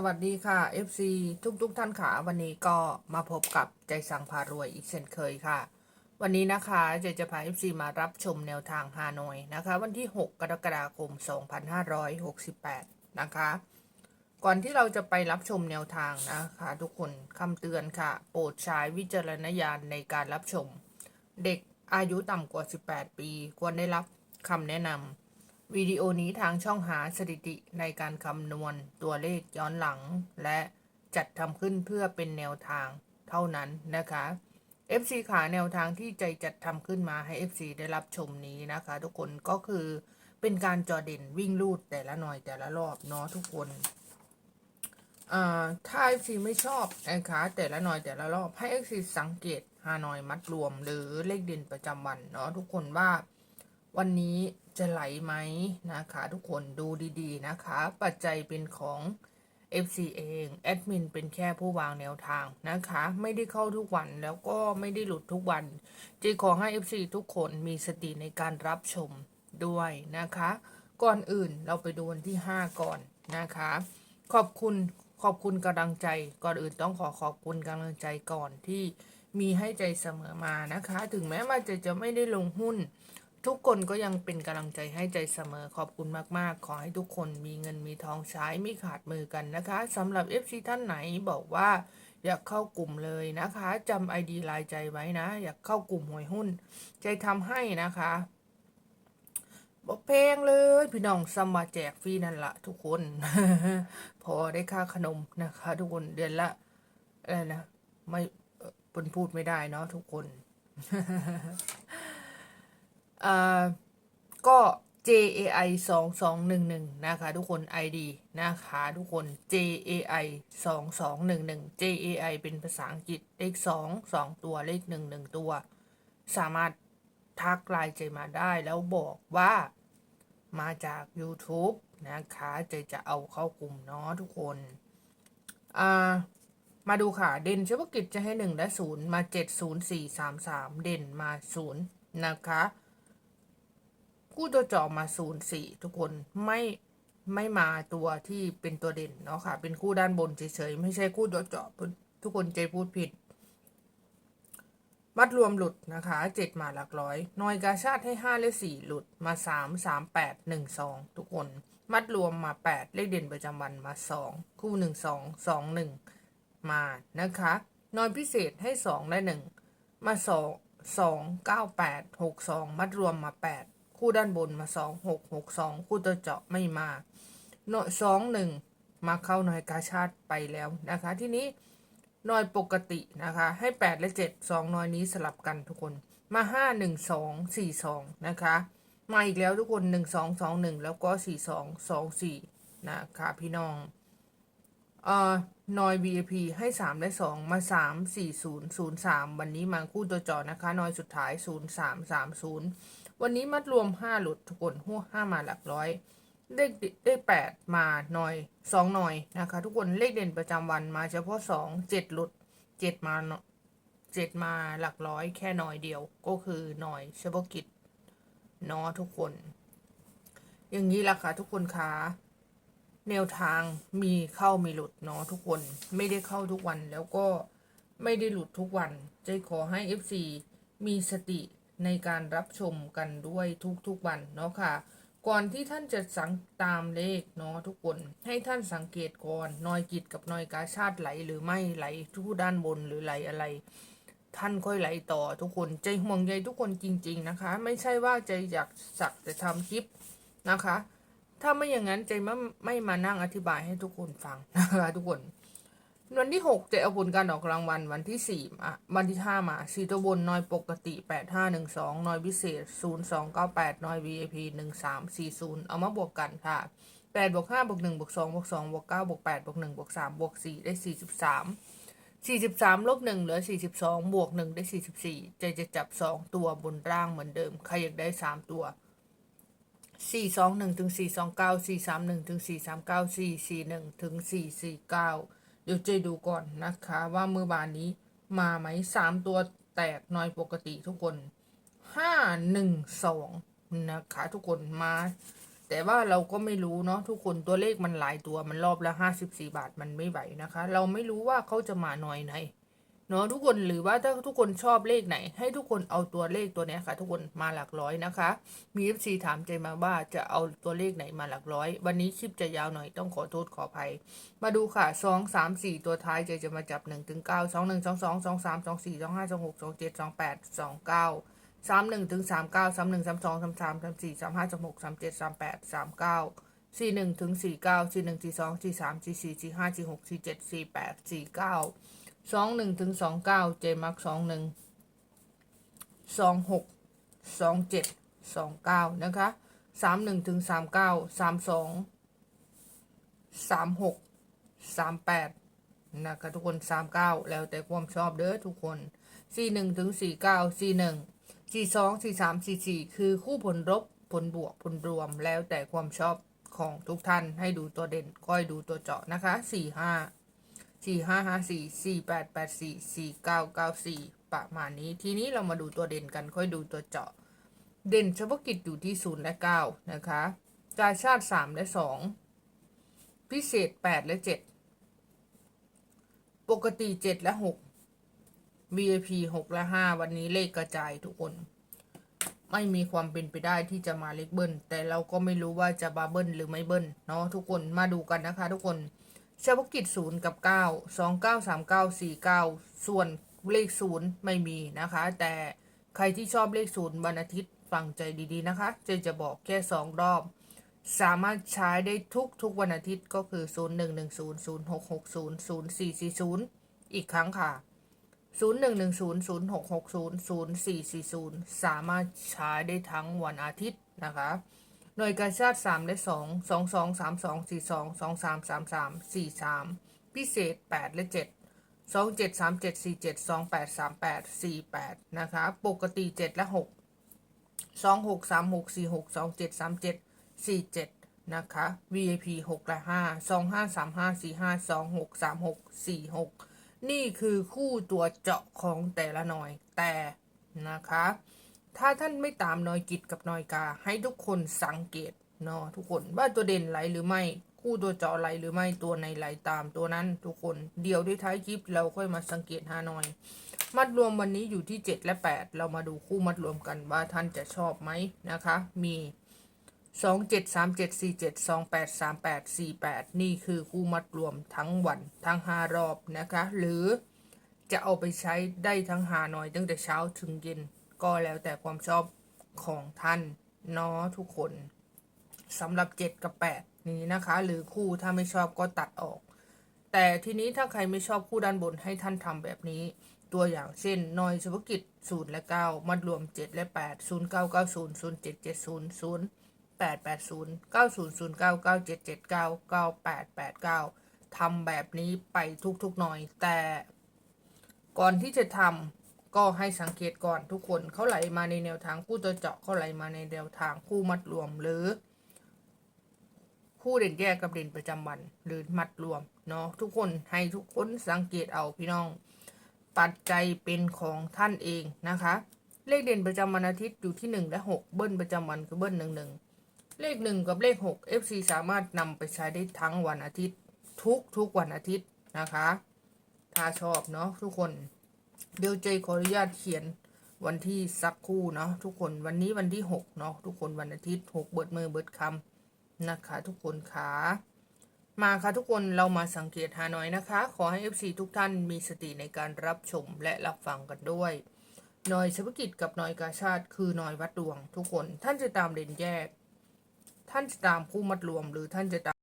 สวัสดีค่ะ FC ทุกทุกๆท่านค่ะ วันนี้ก็มาพบกับใจสั่งพารวยอีกเช่นเคยค่ะ วันนี้นะคะเจจะพา FC มารับชมแนวทางฮานอยนะคะ วันที่ 6 กรกฎาคม 2568 นะคะ ก่อนที่เราจะไปรับชมแนวทางนะคะ ทุกคนคำเตือนค่ะ โปรดใช้วิจารณญาณในการรับชม เด็กอายุต่ำกว่า 18 ปี ควรได้รับคำแนะนำ วิดีโอนี้ทางช่องหาสถิติในการคำนวณตัวเลขย้อนหลัง และจัดทำขึ้นเพื่อเป็นแนวทางเท่านั้นนะคะ FC ขาแนวทางที่ใจจัดทำขึ้นมาให้ FC ได้รับชมนี้นะคะ ทุกคนก็คือเป็นการจอเด่นวิ่งลูดแต่ละหน่อยแต่ละรอบเนาะทุกคนถ้า FC ไม่ชอบนะคะแต่ละหน่อยแต่ละรอบให้ FC สังเกตฮานอยมัดรวม หรือเลขเด่นประจำวันเนาะทุกคนว่า วันนี้จะไหลไหมนะคะ ทุกคนดูดีๆนะคะ ปัจจัยเป็นของ FC เองแอดมินเป็นแค่ผู้วางแนวทางนะคะ ไม่ได้เข้าทุกวันแล้วก็ไม่ได้หลุดทุกวันจีขอให้ FC ทุกคนมีสติในการรับชมด้วยนะคะ ก่อนอื่นเราไปดูวันที่ 5 ก่อนนะคะ ขอบคุณขอบคุณกำลังใจ ก่อนอื่นต้องขอขอบคุณกำลังใจก่อนที่มีให้ใจเสมอมานะคะ ถึงแม้ว่าจะจะไม่ได้ลงหุ้น ทุกคนก็ยังเป็นกำลังใจให้ใจเสมอขอบคุณมาก ๆ ขอให้ทุกคนมีเงินมีทองใช้ไม่ขาดมือกันนะคะสำหรับ FC ท่านไหนบอกว่าอยากเข้ากลุ่มเลยนะคะจำ ID ลายใจไว้นะ อยากเข้ากลุ่มหวยหุ้น ใจทำให้นะคะบอกเพลงเลยพี่น้องสมาแจกฟรีนั่นละทุกคน พอได้ค่าขนมนะคะ ทุกคนเดือนละอะไรนะไม่ปนพูดไม่ได้เนาะทุกคน อ่าก็ JAI 2 2 1 1นะคะทุกคน ID นะคะทุกคน JAI 2 2 1 1 JAI เป็นภาษาอังกฤษเลข2 2 ตัวเลข 1 1 ตัว สามารถทักไลน์ใจมาได้แล้วบอกว่ามาจาก YouTube นะคะใจจะเอาเข้ากลุ่มเนาะทุกคนอ่ามาดูค่ะ เด่นเฉพาะกิจจะให้ 1 และ 0 มา 7 0 4 3 3 เด่นมา 0 นะคะ คู่ตัวเจาะมา 0 4 ทุกคนไม่ไม่มาตัวที่เป็นตัวเด่นเนาะค่ะ เป็นคู่ด้านบนเฉยๆไม่ใช่คู่ตัวเจาะทุกคนใจพูดผิด มัดรวมหลุดนะคะเจ็ดมาหลักร้อยนอยกาชาติให้ห้าและสี่หลุดมาสามสามแปดหนึ่งสองทุกคน มัดรวมมาแปดเลขเด่นประจำวันมาสองคู่หนึ่งสองสองหนึ่งมานะคะนอยพิเศษให้สองและหนึ่งมาสองสองเก้าแปดหกสองมัดรวมมาแปด คู่ด้านบนมาสองหกหกสองคู่ตัวเจาะไม่มาหน่อยสองหนึ่งมาเข้าหน่อยกาชาติไปแล้วนะคะ ที่นี้หน่อยปกตินะคะ ให้8และ7 2นอยนี้สลับกันทุกคนมา5 1 2 4 2นะคะมาอีกแล้วทุกคน1 2 2 1แล้วก็4 2 2 4นะคะพี่น้องเอ่อนอย VIP ให้ 3 และ 2 มา 3 4 0 0 3 วันนี้มาคู่ตัวจอนะคะ นอยสุดท้าย 0 3 3 0 วันนี้มัดรวม 5 หลุดทุกคนหัว5มาหลักร้อยเลขเลขแปดมาหน่อยสองหน่อยนะคะ ทุกคนเลขเด่นประจำวันมาเฉพาะสองเจ็ดหลุดเจ็ดมาเนาะเจ็ดมาหลักร้อยแค่หน่อยเดียว ก็คือหน่อยเฉพาะกิจเนาะทุกคน อย่างนี้ละค่ะทุกคนคะแนวทางมีเข้ามีหลุดเนาะทุกคนไม่ได้เข้าทุกวันแล้วก็ไม่ได้หลุดทุกวัน ใจขอให้ FC มีสติ ในการรับชมกันด้วยทุกๆวันเนาะค่ะ ก่อนที่ท่านจะสังตามเลขเนาะทุกคน ให้ท่านสังเกตก่อนนอยกิจกับนอยกาชาติไหลหรือไม่ไหลทุกด้านบนหรือไหลอะไร ท่านค่อยไหลต่อทุกคนใจห่วงใยทุกคนจริง ๆนะคะ ไม่ใช่ว่าใจอยากสักแต่ทำคลิปนะคะ ถ้าไม่อย่างนั้นใจไม่ไม่มานั่งอธิบายให้ทุกคนฟังนะคะทุกคน วันที่หกเจะเอาผลการออกรางวัลวันที่สี่อะ วันที่ห้ามาสี่ตัวบนนอยปกติแปดห้าหนึ่งสองนอยพิเศษศูนย์สองเก้าแปดนอย VIP หนึ่งสามสี่ศูนย์เอามาบวกกันค่ะแปดบวกห้าบวกหนึ่งบวกสองบวกสองบวกเก้าบวกแปดบวกหนึ่งบวกสามบวกสี่ได้สี่สิบสามสี่สิบสามลบหนึ่งเหลือสี่สิบสองบวกหนึ่งได้สี่สิบสี่ใจจะจับสองตัวบนร่างเหมือนเดิม ใครอยากได้สามตัวสี่สองหนึ่งถึงสี่สองเก้าสี่สามหนึ่งถึงสี่สามเก้าสี่สี่หนึ่งถึงสี่สี่เก้า ดี๋ยวเจดูก่อนนะคะ ว่ามือบานนี้มาไหมสามตัวแตกน้อยปกติทุกคนห้าหนึ่งสองนะคะทุกคนมา แต่ว่าเราก็ไม่รู้เนาะทุกคนตัวเลขมันหลายตัวมันรอบละห้าสิบสี่บาทมันไม่ไหวนะคะ เราไม่รู้ว่าเขาจะมาหน่อยไหน เนาะทุกคนหรือว่าถ้าทุกคนชอบเลขไหน ให้ทุกคนเอาตัวเลขตัวนี้ค่ะ ทุกคนมาหลักร้อยนะคะ มีเอฟซีถามใจมาว่าจะเอาตัวเลขไหนมาหลักร้อย วันนี้คลิปจะยาวหน่อยต้องขอโทษขออภัย มาดูค่ะสองสามสี่ตัวท้ายใจจะมาจับหนึ่งถึงเก้าสองหนึ่งสองสองสองสามสองสี่สองห้าสองหกสองเจ็ดสองแปดสองเก้าสามหนึ่งถึงสามเก้าสามหนึ่งสามสองสามสามสามสี่สามห้าสามหกสามเจ็ดสามแปดสามเก้าสี่หนึ่งถึงสี่เก้าสี่หนึ่งสี่สองสี่สามสี่สี่สี่ห้าสี่หกสี่เจ็ดสี่แปดสี่เก้า สองหนึ่งถึงสองเก้าเจมักสองหนึ่งสองหกสองเจ็ดสองเก้านะคะสามหนึ่งถึงสามเก้าสามสองสามหกสามแปดนะคะทุกคนสามเก้าแล้วแต่ความชอบเด้อทุกคนสี่หนึ่งถึงสี่เก้าสี่หนึ่งสี่สองสี่สามสี่สี่คือคู่ผลลบผลบวกผลรวมแล้วแต่ความชอบของทุกท่านให้ดูตัวเด่นก้อยดูตัวเจาะนะคะสี่ห้า สี่ห้าห้าสี่สี่แปดแปดสี่สี่เก้าเก้าสี่ประมาณนี้ ทีนี้เรามาดูตัวเด่นกันค่อยดูตัวเจาะ เด่นเฉพาะกิจอยู่ที่ศูนย์และเก้านะคะกาชาติสามและสองพิเศษ8และ7ปกติ7และ6 VIP 6และ5วันนี้เลขกระจายทุกคน ไม่มีความเป็นไปได้ที่จะมาเลขเบิ้ลแต่เราก็ไม่รู้ว่าจะบาเบิ้ลหรือไม่เบิ้ลเนาะทุกคนมาดูกันนะคะ ทุกคน เฉพาะกิจ0กับ9 2 9 3 9 4 9ส่วนเลข0ไม่มีนะคะ แต่ใครที่ชอบเลข0วันอาทิตย์ฟังใจดีๆนะคะเจจะบอกแค่2รอบ สามารถใช้ได้ทุกทุกวันอาทิตย์ก็คือ 0 1 1 0 0 6 6 0 0 4 4 0 อีกครั้งค่ะ 0 1 1 0 0 6 6 0 0 4 4 0 สามารถใช้ได้ทั้งวันอาทิตย์นะคะ หน่วยกาชาติ3และ 2 2 2 3 2 4 2 2 3 3 3 4 3 พิเศษ 8 และ 7 2 7 3 7 4 7 2 8 3 8 4 8 นะคะ ปกติ 7 และ 6 2 6 3 6 4 6 2 7 3 7 4 7 นะคะ VIP 6 และ 5 2 5 3 5 4 5 2 6 3 6 4 6 นี่คือคู่ตัวเจาะของแต่ละหน่อยแต่นะคะ ถ้าท่านไม่ตามนอยกิจกับนอยกา ให้ทุกคนสังเกตเนาะทุกคนว่าตัวเด่นไหลหรือไม่คู่ตัวเจาะไหลหรือไม่ตัวในไหลตามตัวนั้นทุกคนเดี๋ยวที่ท้ายคลิปเราค่อยมาสังเกตหาหน่อย มัดรวมวันนี้อยู่ที่ 7 และ 8 เรามาดูคู่มัดรวมกันว่าท่านจะชอบไหมนะคะ มีสองเจ็ดสามเจ็ดสี่เจ็ดสองแปดสามแปดสี่แปดนี่คือคู่มัดรวมทั้งวันทั้งห้ารอบนะคะ หรือจะเอาไปใช้ได้ทั้งหาหน่อยตั้งแต่เช้าถึงเย็น ก็แล้วแต่ความชอบของท่านเนาะทุกคนสำหรับเจ็ดกับแปดนี้นะคะ หรือคู่ถ้าไม่ชอบก็ตัดออก แต่ทีนี้ถ้าใครไม่ชอบคู่ด้านบนให้ท่านทำแบบนี้ ตัวอย่างเช่นนอยเฉพาะกิจ0และ9มัดรวม 7 และ 8 0 9 9 0 0 7 7 0 0 8 8 0 9 0 0 9 9 7 7 9 9 8 8 9ทำแบบนี้ไปทุกๆหน่อย แต่ก่อนที่จะทำ ก็ให้สังเกตก่อนทุกคนเขาไหลมาในแนวทางคู่ตัวเจาะเขาไหลมาในแนวทางคู่มัดรวมหรือ คู่เด่นแยกกับเด่นประจำวันหรือมัดรวมเนาะทุกคนให้ทุกคนสังเกตเอาพี่น้องปัจจัยเป็นของท่านเองนะคะ เลขเด่นประจำวันอาทิตย์อยู่ที่ 1 และ 6 เบิ้ลประจำวันคือเบิ้ลหนึ่งหนึ่งเลข 1 กับเลข 6 FC สามารถนำไปใช้ได้ทั้งวันอาทิตย์ ทุกทุกวันอาทิตย์นะคะ ถ้าชอบเนาะทุกคน เดี๋ยวเจขออนุญาตเขียนวันที่สักคู่เนาะทุกคนวันนี้วันที่6เนาะทุกคนวันอาทิตย์6เบิดมือเบิดคำนะคะ ทุกคนขามาค่ะทุกคนเรามาสังเกตหาหน่อยนะคะ ขอให้ FC ทุกท่านมีสติในการรับชมและรับฟังกันด้วยหน่อยเฉพาะกิจกับหน่อยกาชาติคือหน่อยวัดดวง ทุกคนท่านจะตามเด่นแยก ท่านจะตามคู่มัดรวมหรือท่านจะตาม